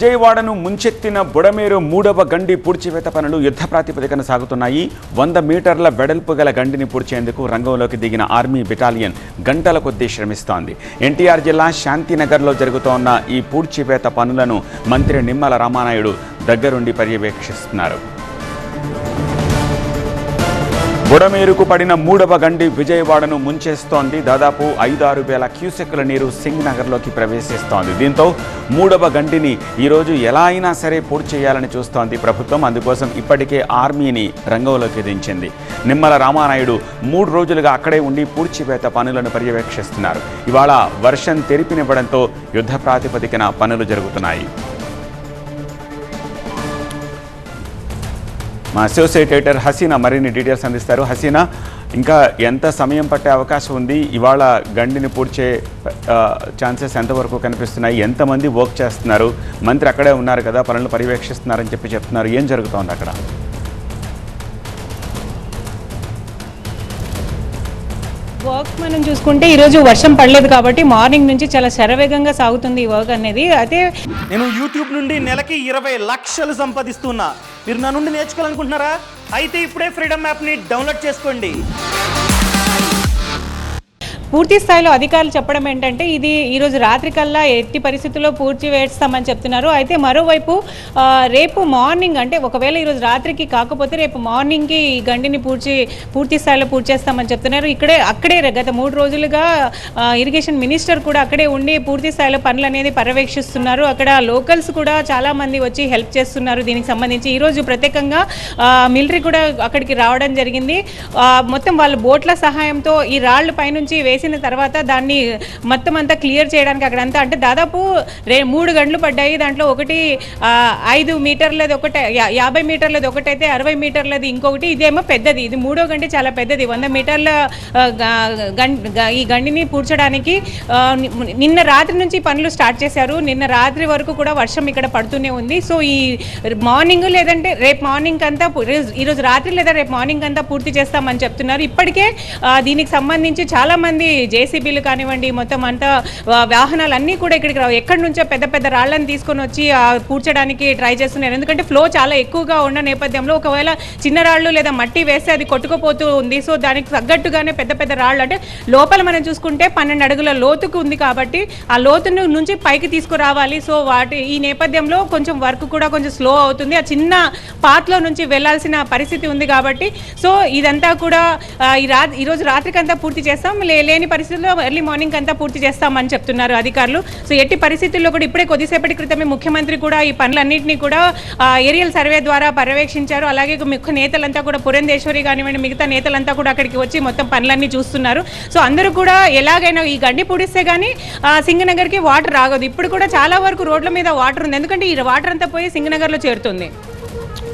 విజయవాడను ముంచెత్తిన బుడమేరు మూడవ గండి పూడ్చివేత పనులు యుద్ధ ప్రాతిపదికన సాగుతున్నాయి. వంద మీటర్ల వెడల్పు గల గండిని పూడ్చేందుకు రంగంలోకి దిగిన ఆర్మీ బెటాలియన్ గంటల కొద్దీ శ్రమిస్తోంది. ఎన్టీఆర్ జిల్లా శాంతినగర్లో జరుగుతోన్న ఈ పూడ్చివేత పనులను మంత్రి నిమ్మల రామానాయుడు దగ్గరుండి పర్యవేక్షిస్తున్నారు. బుడమేరుకు పడిన మూడవ గండి విజయవాడను ముంచేస్తోంది. దాదాపు ఐదారు వేల క్యూసెక్కుల నీరు సింగ్ నగర్లోకి ప్రవేశిస్తోంది. దీంతో మూడవ గండిని ఈరోజు ఎలా అయినా సరే పూర్తి చేయాలని చూస్తోంది ప్రభుత్వం. అందుకోసం ఇప్పటికే ఆర్మీని రంగంలోకి దించింది. నిమ్మల రామానాయుడు మూడు రోజులుగా అక్కడే ఉండి పూడ్చివేత పనులను పర్యవేక్షిస్తున్నారు. ఇవాళ వర్షం తెరిపినివ్వడంతో యుద్ధ ప్రాతిపదికన పనులు జరుగుతున్నాయి. మా అసోసియేట్ ఎడిటర్ హసీనా మరిన్ని డీటెయిల్స్ అందిస్తారు. హసీనా ఇంకా ఎంత సమయం పట్టే అవకాశం ఉంది? ఇవాళ గండిని పూడ్చే ఛాన్సెస్ ఎంతవరకు కనిపిస్తున్నాయి? ఎంతమంది వర్క్ చేస్తున్నారు? మంత్రి అక్కడే ఉన్నారు కదా పనులు పర్యవేక్షిస్తున్నారని చెప్పి చెప్తున్నారు. ఏం జరుగుతోంది అక్కడ? వర్క్ మనం చూసుకుంటే ఈరోజు వర్షం పడలేదు కాబట్టి మార్నింగ్ నుంచి చాలా శరవేగంగా సాగుతుంది ఈ వర్క్ అనేది. అయితే నేను యూట్యూబ్ నుండి నెలకి ఇరవై లక్షలు సంపాదిస్తున్నా. మీరు నా నుండి నేర్చుకోవాలనుకుంటున్నారా? అయితే ఇప్పుడే ఫ్రీడమ్ యాప్ని డౌన్లోడ్ చేసుకోండి. పూర్తి స్థాయిలో అధికారులు చెప్పడం ఏంటంటే ఇది ఈరోజు రాత్రి కల్లా ఎట్టి పరిస్థితుల్లో పూర్తి వేస్తామని చెప్తున్నారు. అయితే మరోవైపు రేపు మార్నింగ్ అంటే ఒకవేళ ఈరోజు రాత్రికి కాకపోతే రేపు మార్నింగ్కి ఈ గండిని పూడ్చి పూర్తి స్థాయిలో పూర్తి చేస్తామని చెప్తున్నారు. ఇక్కడే అక్కడే గత మూడు రోజులుగా ఇరిగేషన్ మినిస్టర్ కూడా అక్కడే ఉండి పూర్తి స్థాయిలో పనులు అనేది పర్యవేక్షిస్తున్నారు. అక్కడ లోకల్స్ కూడా చాలామంది వచ్చి హెల్ప్ చేస్తున్నారు దీనికి సంబంధించి. ఈరోజు ప్రత్యేకంగా మిలిటరీ కూడా అక్కడికి రావడం జరిగింది. మొత్తం వాళ్ళ బోట్ల సహాయంతో ఈ రాళ్ళు పైనుంచి వేసి చేసిన తర్వాత దాన్ని మొత్తం అంతా క్లియర్ చేయడానికి అక్కడంతా అంటే దాదాపు రే మూడు గంటలు పడ్డాయి. దాంట్లో ఒకటి ఐదు మీటర్లది ఒకటి యాభై మీటర్లది ఒకటైతే అరవై మీటర్లది ఇంకొకటి ఇదేమో పెద్దది. ఇది మూడో గంటే చాలా పెద్దది. వంద మీటర్ల ఈ గండిని పూడ్చడానికి నిన్న రాత్రి నుంచి పనులు స్టార్ట్ చేశారు. నిన్న రాత్రి వరకు కూడా వర్షం ఇక్కడ పడుతూనే ఉంది. సో ఈ మార్నింగ్ లేదంటే రేపు మార్నింగ్ అంతా ఈరోజు- రాత్రి లేదా రేపు మార్నింగ్ అంతా పూర్తి చేస్తామని చెప్తున్నారు. ఇప్పటికే దీనికి సంబంధించి చాలామంది మంది జేసీబీలు కానివ్వండి మొత్తం అంతా వాహనాలన్నీ వాహనాలు కూడా ఇక్కడికి రావు. ఎక్కడి నుంచో పెద్ద పెద్ద రాళ్ళని తీసుకొని వచ్చి కూర్చడానికి ట్రై చేస్తున్నారు. ఎందుకంటే ఫ్లో చాలా ఎక్కువగా ఉన్న నేపథ్యంలో ఒకవేళ చిన్న రాళ్ళు లేదా మట్టి వేస్తే అది కొట్టుకుపోతూ ఉంది. సో దానికి తగ్గట్టుగానే పెద్ద పెద్ద రాళ్ళు అంటే లోపల మనం చూసుకుంటే పన్నెండు అడుగుల లోతుకు ఉంది కాబట్టి ఆ లోతును నుంచి పైకి తీసుకురావాలి. సో వాటి ఈ నేపథ్యంలో కొంచెం వర్క్ కూడా కొంచెం స్లో అవుతుంది. ఆ చిన్న పాత్లో నుంచి వెళ్ళాల్సిన పరిస్థితి ఉంది కాబట్టి. సో ఇదంతా కూడా ఈ రా ఈరోజు రాత్రికంతా పూర్తి చేస్తాం. లేదు లేని పరిస్థితుల్లో ఎర్లీ మార్నింగ్ అంతా పూర్తి చేస్తామని చెప్తున్నారు అధికారులు. సో ఎట్టి పరిస్థితుల్లో కూడా ఇప్పుడే కొద్దిసేపటి క్రితమే ముఖ్యమంత్రి కూడా ఈ పనులన్నింటినీ కూడా ఏరియల్ సర్వే ద్వారా పర్యవేక్షించారు. అలాగే ముఖ్య నేతలంతా కూడా పురంధేశ్వరి కానివ్వండి మిగతా నేతలంతా కూడా అక్కడికి వచ్చి మొత్తం పనులన్నీ చూస్తున్నారు. సో అందరూ కూడా ఎలాగైనా ఈ గండి పూడిస్తే కానీ సింగనగర్కి వాటర్ రాగదు. ఇప్పుడు కూడా చాలా వరకు రోడ్ల మీద వాటర్ ఉంది. ఎందుకంటే ఈ వాటర్ అంతా పోయి సింగనగర్లో చేరుతుంది.